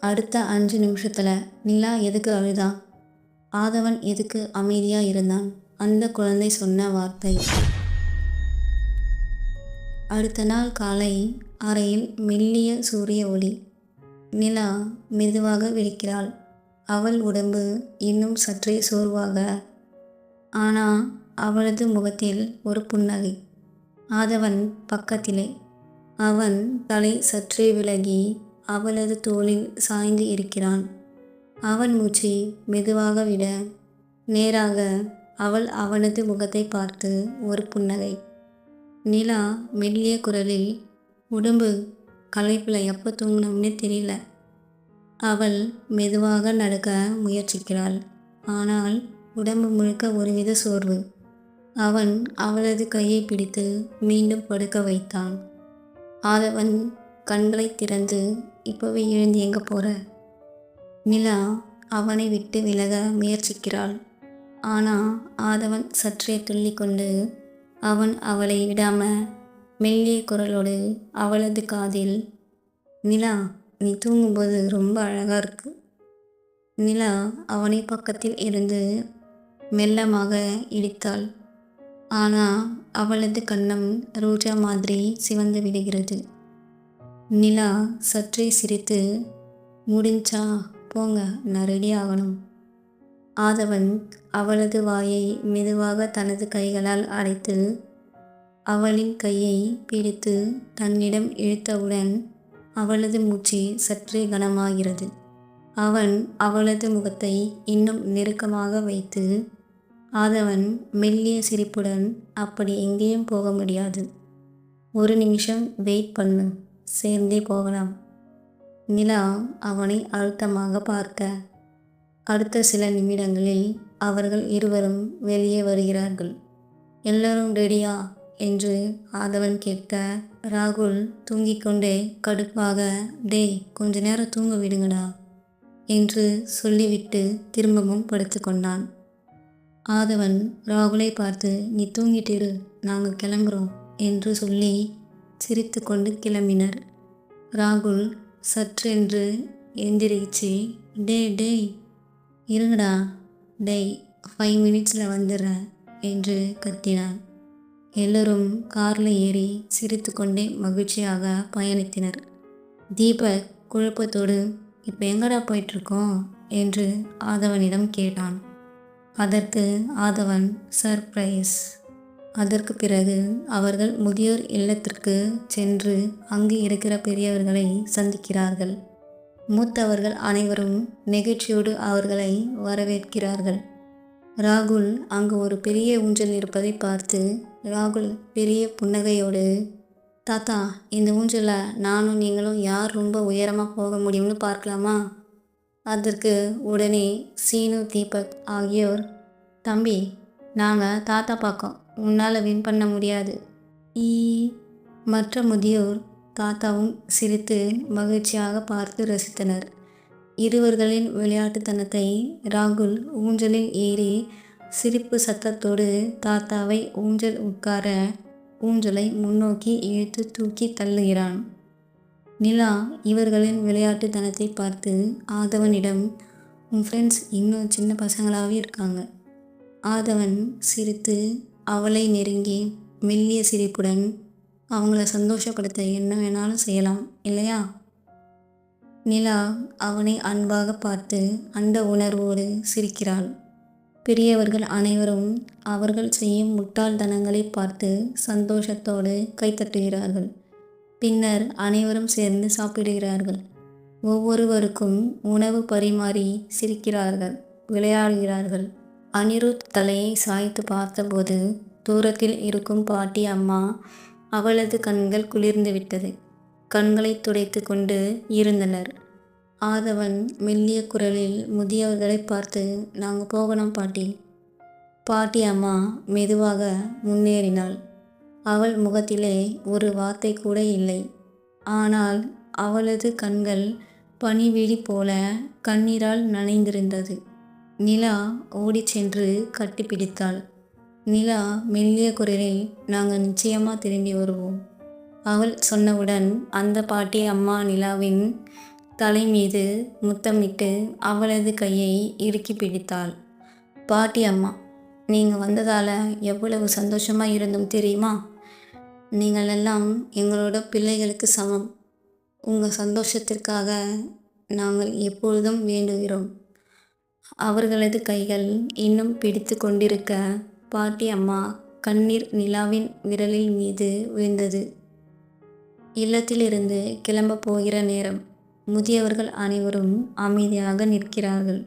அடுத்த அஞ்சு நிமிஷத்தில் நிலா எதுக்கு அழுதா? ஆதவன் எதுக்கு அமைதியாக இருந்தான்? அந்த குழந்தை சொன்ன வார்த்தை. அடுத்த நாள் காலை அறையில் மெல்லிய சூரிய ஒளி. நிலா மெதுவாக விழிக்கிறாள். அவள் உடம்பு இன்னும் சற்றே சோர்வாக. ஆனால் அவளது முகத்தில் ஒரு புன்னகை. ஆதவன் பக்கத்திலே. அவன் தலை சற்றே விலகி அவளது தோளில் சாய்ந்து இருக்கிறான். அவன் மூச்சை மெதுவாக விட நேராக அவள் அவனது முகத்தை பார்த்து ஒரு புன்னகை. நிலா மெல்லிய குரலில் உடம்பு களைப்பில் எப்போ தூங்கினோம்னே தெரியல. அவள் மெதுவாக நடக்க முயற்சிக்கிறாள். ஆனால் உடம்பு முழுக்க ஒருவித சோர்வு. அவன் அவளது கையை பிடித்து மீண்டும் படுக்க வைத்தான். ஆதவன் கண்களை திறந்து இப்போவே எழுந்து எங்கே போகிற நிலா அவனை விட்டு விலக முயற்சிக்கிறாள். ஆனால் ஆதவன் சற்றே துள்ளிக்கொண்டு அவன் அவளை விடாம மெல்லிய குரலோடு அவளது காதில் நிலா நீ தூங்கும்போது ரொம்ப அழகாக இருக்கு. நிலா அவனை பக்கத்தில் இருந்து மெல்லமாக இடித்தாள். ஆனால் அவளது கண்ணம் ரோஜா மாதிரி சிவந்து விடுகிறது. நிலா சற்றே சிரித்து முடிஞ்சா போங்க நான் ரெடி ஆகணும். ஆதவன் அவளது வாயை மெதுவாக தனது கைகளால் அடைத்து அவளின் கையை பிடித்து தன்னிடம் இழுத்தவுடன் அவளது மூச்சு சற்றே கனமாகிறது. அவன் அவளது முகத்தை இன்னும் நெருக்கமாக வைத்து ஆதவன் மெல்லிய சிரிப்புடன் அப்படி எங்கேயும் போக முடியாது. ஒரு நிமிஷம் வெயிட் பண்ணு. சேர்ந்தே போகலாம். நிலா அவனை அழுத்தமாக பார்க்க. அடுத்த சில நிமிடங்களில் அவர்கள் இருவரும் வெளியே வருகிறார்கள். எல்லோரும் ரெடியா என்று ஆதவன் கேட்க. ராகுல் தூங்கிக் கொண்டே கடுப்பாக டேய் கொஞ்ச நேரம் தூங்க விடுங்கடா என்று சொல்லிவிட்டு திரும்பவும் படுத்துக்கொண்டான் ஆதவன் ராகுலை பார்த்து நீ தூங்கிட்டிரு நாங்கள் கிளம்புறோம் என்று சொல்லி சிரித்து கொண்டு கிளம்பினர். ராகுல் சற்றென்று எந்திரிச்சு டே டேய் இருங்கடா. டேய் ஃபைவ் மினிட்ஸில் வந்துடுறேன் என்று கத்தினான் எல்லோரும் காரில் ஏறி சிரித்து கொண்டே மகிழ்ச்சியாக பயணித்தனர். தீபக் குழப்பத்தோடு இப்போ எங்கடா போயிட்டுருக்கோம்? என்று ஆதவனிடம் கேட்டான். அதற்கு ஆதவன் சர்ப்ரைஸ். அதற்கு பிறகு அவர்கள் முதியோர் இல்லத்திற்கு சென்று அங்கு இருக்கிற பெரியவர்களை சந்திக்கிறார்கள். மூத்தவர்கள் அனைவரும் நெகிழ்ச்சியோடு அவர்களை வரவேற்கிறார்கள். ராகுல் அங்கு ஒரு பெரிய ஊஞ்சல் இருப்பதை பார்த்து ராகுல் பெரிய புன்னகையோடு தாத்தா இந்த ஊஞ்சலில் நானும் நீங்களும் யார் ரொம்ப உயரமாக போக முடியும்னு பார்க்கலாமா? அதற்கு உடனே சீனு தீபக் ஆகியோர் தம்பி நாங்கள் தாத்தா பார்க்கோம் உன்னால் வின் பண்ண முடியாது. ஈ மற்ற முதியோர் தாத்தாவும் சிரித்து மகிழ்ச்சியாக பார்த்து ரசித்தனர். இருவர்களின் விளையாட்டுத்தனத்தை ராகுல் ஊஞ்சலில் ஏறி சிரிப்பு சத்தத்தோடு தாத்தாவை ஊஞ்சல் உட்கார ஊஞ்சலை முன்னோக்கி இழுத்து தூக்கி தள்ளுகிறான். நிலா இவர்களின் விளையாட்டுத்தனத்தை பார்த்து ஆதவனிடம் உன் ஃப்ரெண்ட்ஸ் இன்னும் சின்ன பசங்களாகவே இருக்காங்க. ஆதவன் சிரித்து அவளை நெருங்கி மெல்லிய சிரிப்புடன் அவங்கள சந்தோஷப்படுத்த என்ன வேணாலும் செய்யலாம் இல்லையா? நிலா அவனை அன்பாக பார்த்து அந்த உணர்வோடு சிரிக்கிறாள். பெரியவர்கள் அனைவரும் அவர்கள் செய்யும் முட்டாள்தனங்களை பார்த்து சந்தோஷத்தோடு கைத்தட்டுகிறார்கள் பின்னர் அனைவரும் சேர்ந்து சாப்பிடுகிறார்கள். ஒவ்வொருவருக்கும் உணவு பரிமாறி சிரிக்கிறார்கள் விளையாடுகிறார்கள். அனிருத் தலையை சாய்த்து பார்த்தபோது தூரத்தில் இருக்கும் பாட்டி அம்மா அவளது கண்கள் குளிர்ந்து விட்டது. கண்களை துடைத்து கொண்டு இருந்தனர். ஆதவன் மெல்லிய குரலில் முதியவர்களை பார்த்து நாங்கள் போகணும் பாட்டி. பாட்டி அம்மா மெதுவாக முன்னேறினாள். அவள் முகத்திலே ஒரு வார்த்தை கூட இல்லை. ஆனால் அவளது கண்கள் பனிவிழி போல கண்ணீரால் நனைந்திருந்தது. நிலா ஓடிச் சென்று கட்டிப்பிடித்தாள். நிலா மெல்லிய குரலில் நாங்கள் நிச்சயமாக திரும்பி வருவோம். அவள் சொன்னவுடன் அந்த பாட்டி அம்மா நிலாவின் தலை மீது முத்தமிட்டு அவளது கையை இறுக்கி பிடித்தாள். பாட்டி அம்மா நீங்கள் வந்ததால் எவ்வளவு சந்தோஷமாக இருந்தோம் தெரியுமா? நீங்கள் எல்லாம் எங்களோட பிள்ளைகளுக்கு சமம். உங்கள் சந்தோஷத்திற்காக நாங்கள் எப்பொழுதும் வேண்டுகிறோம். அவர்களது கைகள் இன்னும் பிடித்து கொண்டிருக்க பாட்டி அம்மா கண்ணீர் நிலாவின் விரலில் மீது விழுந்தது. இல்லத்திலிருந்து கிளம்ப போகிற நேரம். முதியவர்கள் அனைவரும் அமைதியாக நிற்கிறார்கள்.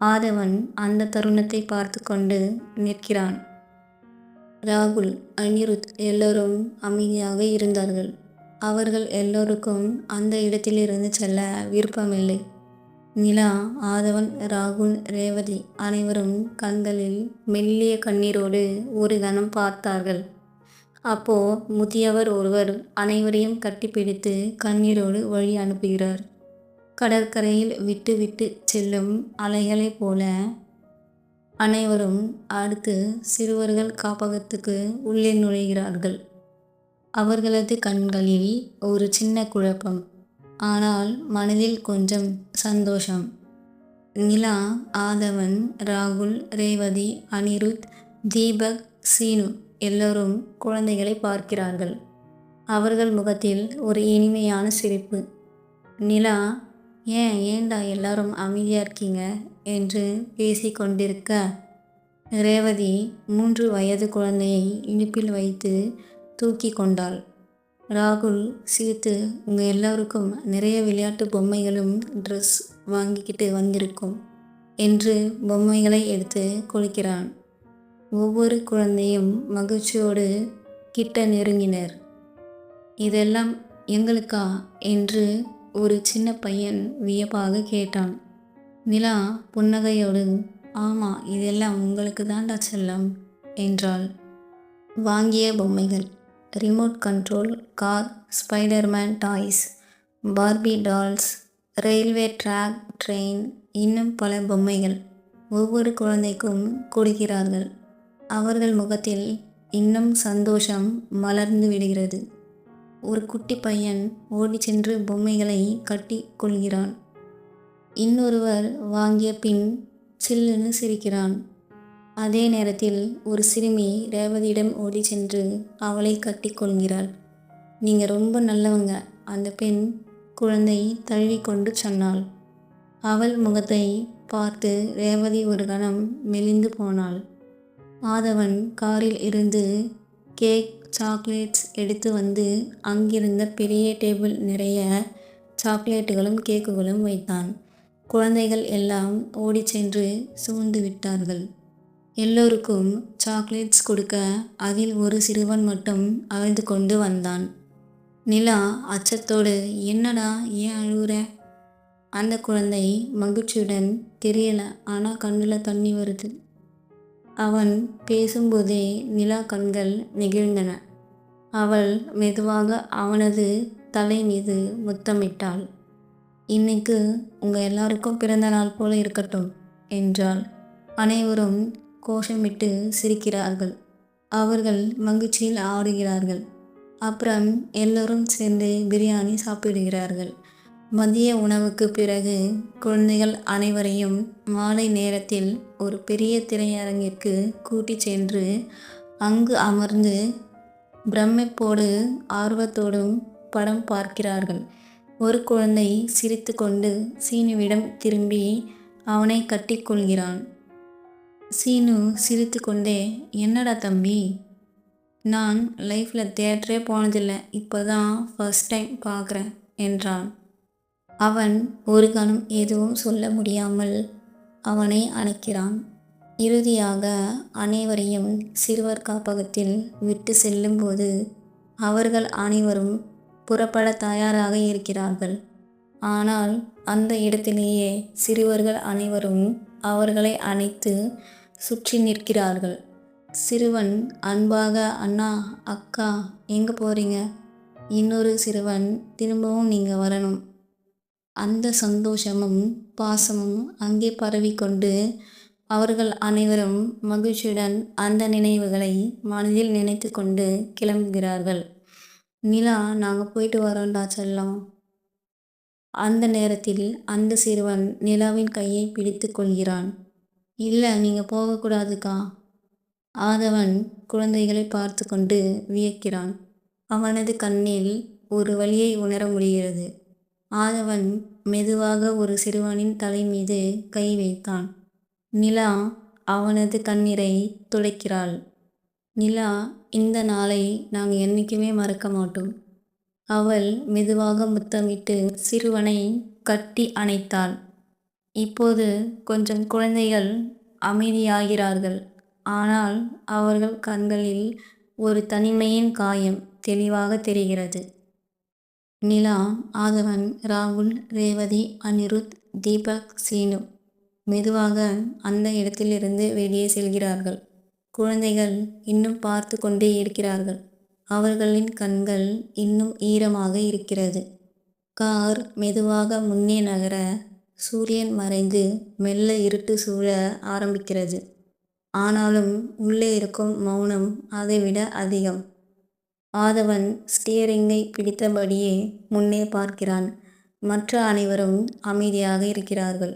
ஆதவன் அந்த தருணத்தை பார்த்து கொண்டு நிற்கிறான். ராகுல் அனிருத் எல்லோரும் அமைதியாக இருந்தார்கள். அவர்கள் எல்லோருக்கும் அந்த இடத்திலிருந்து செல்ல விருப்பமில்லை. நிலா ஆதவன் ராகுல் ரேவதி அனைவரும் கண்களில் மெல்லிய கண்ணீரோடு ஒரு கணம் பார்த்தார்கள். அப்போ முதியவர் ஒருவர் அனைவரையும் கட்டிப்பிடித்து கண்ணீரோடு வழி அனுப்புகிறார். கடற்கரையில் விட்டு விட்டு செல்லும் அலைகளைப் போல அனைவரும் அடுத்து சிறுவர்கள் காப்பகத்துக்கு உள்ளே நுழைகிறார்கள். அவர்களது கண்களில் ஒரு சின்ன குழப்பம். ஆனால் மனதில் கொஞ்சம் சந்தோஷம். நிலா ஆதவன் ராகுல் ரேவதி அனிருத் தீபக் சீனு எல்லோரும் குழந்தைகளை பார்க்கிறார்கள். அவர்கள் முகத்தில் ஒரு இனிமையான சிரிப்பு. நிலா ஏன் ஏண்டா எல்லாரும் அமைதியாக இருக்கீங்க? என்று பேசி கொண்டிருக்க ரேவதி மூன்று வயது குழந்தையை இனிப்பில் வைத்து தூக்கி கொண்டாள் ராகுல் சிரித்து உங்கள் எல்லோருக்கும் நிறைய விளையாட்டு பொம்மைகளும் ட்ரெஸ் வாங்கிக்கிட்டு வந்திருக்கும் என்று பொம்மைகளை எடுத்து கொடுக்கிறான் ஒவ்வொரு குழந்தையும் மகிழ்ச்சியோடு கிட்ட நெருங்கினர். இதெல்லாம் எங்களுக்கா? என்று ஒரு சின்ன பையன் வியப்பாக கேட்டான். நிலா புன்னகையோடு ஆமாம் இதெல்லாம் உங்களுக்கு தான்டா செல்லம் என்றாள். வாங்கிய பொம்மைகள். Remote control car Spiderman toys Barbie dolls railway track train இன்னும் பல பொம்மைகள் ஒவ்வொரு குழந்தைக்கும் கொடுக்கிறார்கள். அவர்கள் முகத்தில் இன்னும் சந்தோஷம் மலர்ந்து விடுகிறது. ஒரு குட்டி பையன் ஓடி சென்று பொம்மைகளை கட்டி கொள்கிறான். இன்னொருவர் வாங்கிய பின் சில்லுன்னு சிரிக்கிறான். அதே நேரத்தில் ஒரு சிறுமி ரேவதியிடம் ஓடி சென்று அவளை கட்டி கொள்கிறாள். நீங்கள் ரொம்ப நல்லவங்க அந்த பெண் குழந்தை தழுவி கொண்டு சொன்னாள். அவள் முகத்தை பார்த்து ரேவதி ஒரு கணம் மெலிந்து போனாள். ஆதவன் காரில் இருந்து கேக் சாக்லேட்ஸ் எடுத்து வந்து அங்கிருந்த பெரிய டேபிள் நிறைய சாக்லேட்டுகளும் கேக்குகளும் வைத்தான். குழந்தைகள் எல்லாம் ஓடி சென்று சூழ்ந்து விட்டார்கள். எல்லோருக்கும் சாக்லேட்ஸ் கொடுக்க அதில் ஒரு சிறுவன் மட்டும் அழுது கொண்டு வந்தான். நிலா அச்சத்தோடு என்னடா ஏன் அழுகுற அந்த குழந்தை மகிழ்ச்சியுடன் தெரியல ஆனால் கண்ணில் தண்ணி வருது. அவன் பேசும்போதே நிலா கண்கள் நெகிழ்ந்தன. அவள் மெதுவாக அவனது தலை மீது முத்தமிட்டாள். இன்னைக்கு உங்கள் எல்லாருக்கும் பிறந்த நாள் போல இருக்கட்டும் என்றாள். அனைவரும் கோஷமிட்டு சிரிக்கிறார்கள். அவர்கள் மகிழ்ச்சியில் ஆடுகிறார்கள். அப்புறம் எல்லோரும் சேர்ந்து பிரியாணி சாப்பிடுகிறார்கள். மதிய உணவுக்கு பிறகு குழந்தைகள் அனைவரையும் மாலை நேரத்தில் ஒரு பெரிய திரையரங்கிற்கு கூட்டி சென்று அங்கு அமர்ந்து பிரமிப்போடு ஆர்வத்தோடும் படம் பார்க்கிறார்கள். ஒரு குழந்தை சிரித்து கொண்டு சீனுவிடம் திரும்பி அவனை கட்டிக்கொள்கிறான் சீனு சிரித்து கொண்டே என்னடா தம்பி? நான் லைஃப்பில் தேட்டரே போனதில்லை. இப்போ தான் ஃபஸ்ட் டைம் பார்க்குறேன் என்றான். அவன் ஒரு கணம் எதுவும் சொல்ல முடியாமல் அவனை அணைக்கிறான். இறுதியாக அனைவரையும் சிறுவர் காப்பகத்தில் விட்டு செல்லும்போது அவர்கள் அனைவரும் புறப்பட தயாராக இருக்கிறார்கள். ஆனால் அந்த இடத்திலேயே சிறுவர்கள் அனைவரும் அவர்களை அணைத்து சுற்றி நிற்கிறார்கள். சிறுவன் அன்பாக அண்ணா அக்கா எங்கே போகிறீங்க இன்னொரு சிறுவன் திரும்பவும் நீங்கள் வரணும். அந்த சந்தோஷமும் பாசமும் அங்கே பரவிக்கொண்டு அவர்கள் அனைவரும் மகிழ்ச்சியுடன் அந்த நினைவுகளை மனதில் நினைத்து கொண்டு கிளம்புகிறார்கள். நிலா நாங்கள் போயிட்டு வரோண்டா செல்லம். அந்த நேரத்தில் அந்த சிறுவன் நிலாவின் கையை பிடித்து கொள்கிறான். இல்லை நீங்கள் போகக்கூடாதுக்கா. ஆதவன் குழந்தைகளை பார்த்து கொண்டு வியக்கிறான். அவனது கண்ணில் ஒரு வழியை உணர முடிகிறது. ஆதவன் மெதுவாக ஒரு சிறுவனின் தலை மீது கை வைத்தான். நிலா அவனது கண்ணீரை துடைக்கிறாள். நிலா இந்த நாளை நாங்கள் என்றைக்குமே மறக்க மாட்டோம். அவள் மெதுவாக முத்தமிட்டு சிறுவனை கட்டி அணைத்தாள். இப்போது கொஞ்சம் குழந்தைகள் அமைதியாகிறார்கள். ஆனால் அவர்கள் கண்களில் ஒரு தனிமையின் காயம் தெளிவாக தெரிகிறது. நிலா ஆதவன் ராகுல் ரேவதி அனிருத் தீபக் சீனு மெதுவாக அந்த இடத்திலிருந்து வெளியே செல்கிறார்கள். குழந்தைகள் இன்னும் பார்த்து கொண்டே இருக்கிறார்கள். அவர்களின் கண்கள் இன்னும் ஈரமாக இருக்கிறது. கார் மெதுவாக முன்னே நகர சூரியன் மறைந்து மெல்ல இருட்டு சூழ ஆரம்பிக்கிறது. ஆனாலும் உள்ளே இருக்கும் மௌனம் அதைவிட அதிகம். ஆதவன் ஸ்டியரிங்கை பிடித்தபடியே முன்னே பார்க்கிறான். மற்ற அனைவரும் அமைதியாக இருக்கிறார்கள்.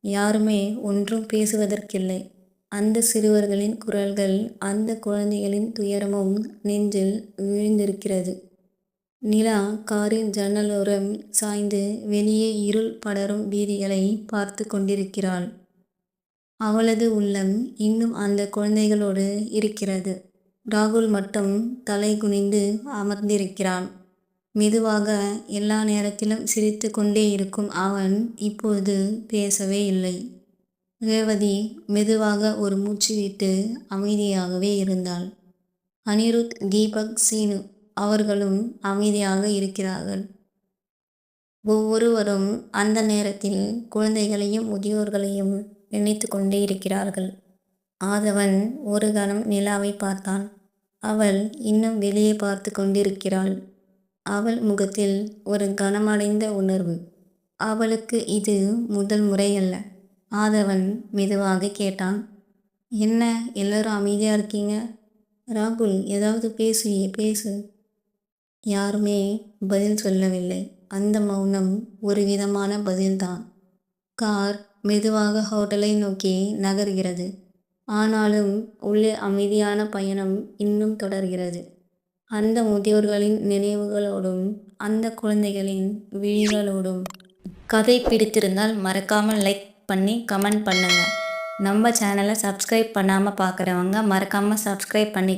யாருமே ஒன்றும் பேசுவதற்கில்லை. அந்த சிறுவர்களின் குரல்கள் அந்த குழந்தைகளின் துயரமும் நெஞ்சில் விழுந்திருக்கிறது. நிலா காரின் ஜன்னலோரம் சாய்ந்து வெளியே இருள் படரும் வீதிகளை பார்த்து கொண்டிருக்கிறாள். அவளது உள்ளம் இன்னும் அந்த குழந்தைகளோடு இருக்கிறது. ராகுல் மட்டும் தலை குனிந்து அமர்ந்திருக்கிறான். மெதுவாக எல்லா நேரத்திலும் சிரித்து கொண்டே இருக்கும் அவன் இப்போது பேசவே இல்லை. ரேவதி மெதுவாக ஒரு மூச்சு விட்டு அமைதியாகவே இருந்தாள். அனிருத் தீபக் சீனு அவர்களும் அமைதியாக இருக்கிறார்கள். ஒவ்வொருவரும் அந்த நேரத்தில் குழந்தைகளையும் முதியோர்களையும் நினைத்து கொண்டே இருக்கிறார்கள். ஆதவன் ஒரு கணம் நிலாவை பார்த்தான். அவள் இன்னும் வெளியே பார்த்து கொண்டிருக்கிறாள். அவள் முகத்தில் ஒரு கனமடைந்த உணர்வு. அவளுக்கு இது முதல் முறையல்ல. ஆதவன் மெதுவாக கேட்டான். என்ன எல்லாரும் அமைதியாக இருக்கீங்க? ராகுல் ஏதாவது பேசுவியே பேசு. யாருமே பதில் சொல்லவில்லை. அந்த மௌனம் ஒரு விதமான பதில்தான். கார் மெதுவாக ஹோட்டலை நோக்கி நகர்கிறது. ஆனாலும் உள்ளே அமைதியான பயணம் இன்னும் தொடர்கிறது. அந்த முதியோர்களின் நினைவுகளோடும் அந்த குழந்தைகளின் விழிகளோடும் கதை பிடித்திருந்தால் மறக்காமல் லைக் பண்ணி கமெண்ட் பண்ணுங்கள் நம்ம சேனலை சப்ஸ்கிரைப் பண்ணாமல் பார்க்குறவங்க மறக்காமல் சப்ஸ்கிரைப் பண்ணி